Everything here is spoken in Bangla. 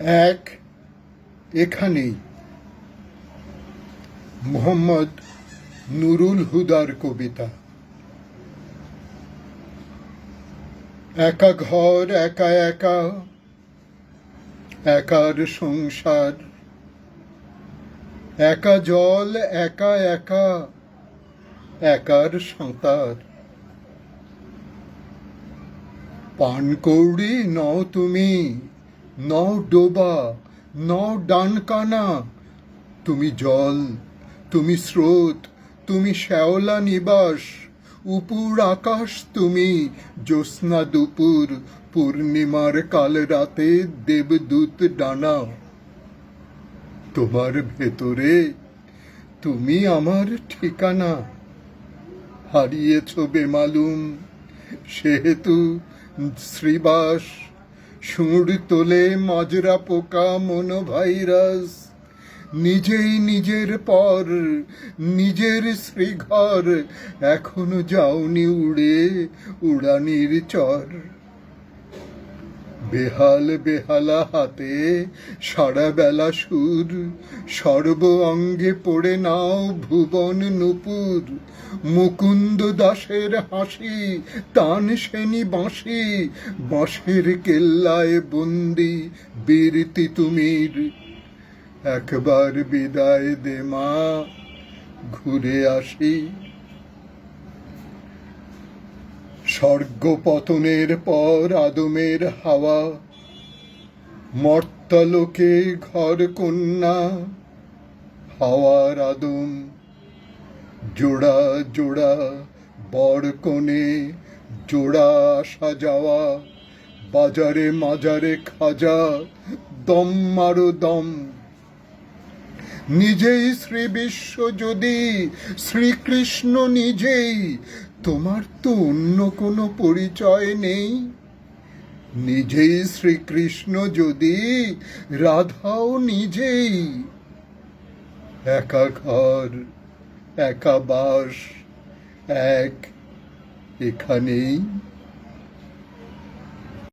এক এখানেই মোহাম্মদ নুরুল হুদার কবিতা। একা ঘর, একা একা, একার সংসার, একা জল, একা একা, একার সাঁতার। পানকৌড়ি নও তুমি নও ডোবা নও ডানকানা। তুমি জল, তুমি স্রোত, তুমি শ্যাওলা নিবাস। উপুর আকাশ তুমি, জ্যোৎস্না দুপুর, পূর্ণিমার কাল রাতে দেবদূত ডানা। তোমার ভেতরে তুমি আমার ঠিকানা। হারিয়েছ বেমালুম, সেহেতু শ্রীবাস। সুর তোলে মাজরা পোকা মনোভাইরাস। নিজেই নিজের পর, নিজের শ্রীঘর, এখনও যাওনি উড়ে উড়ানির চর। বেহাল বেহালা হাতে সারা বেলা সুর, সর্ব অঙ্গে পড়ে নাও ভুবন নুপুর। মুকুন্দ দাসের হাসি, তান সেনি বাঁশি, বাঁশের কেল্লায় বন্দি বীর তিতুমির একবার বিদায় দে মা, ঘুরে আসি। স্বর্গ পতনের পর আদমের হাওয়া। মর্তলোকে ঘর কন্যা, হাওয়ার আদম। জোড়া জোড়া বর জোড়া আসা যাওয়া। বাজারে মাজারে খাজা, দম মারো দম। নিজেই শ্রী বিশ্ব যদি, শ্রীকৃষ্ণ নিজেই তোমার তো অন্য কোনো পরিচয় নেই। নিজেই শ্রীকৃষ্ণ যদি, রাধাও নিজেই। একা ঘর একা বাস এক এখানেই।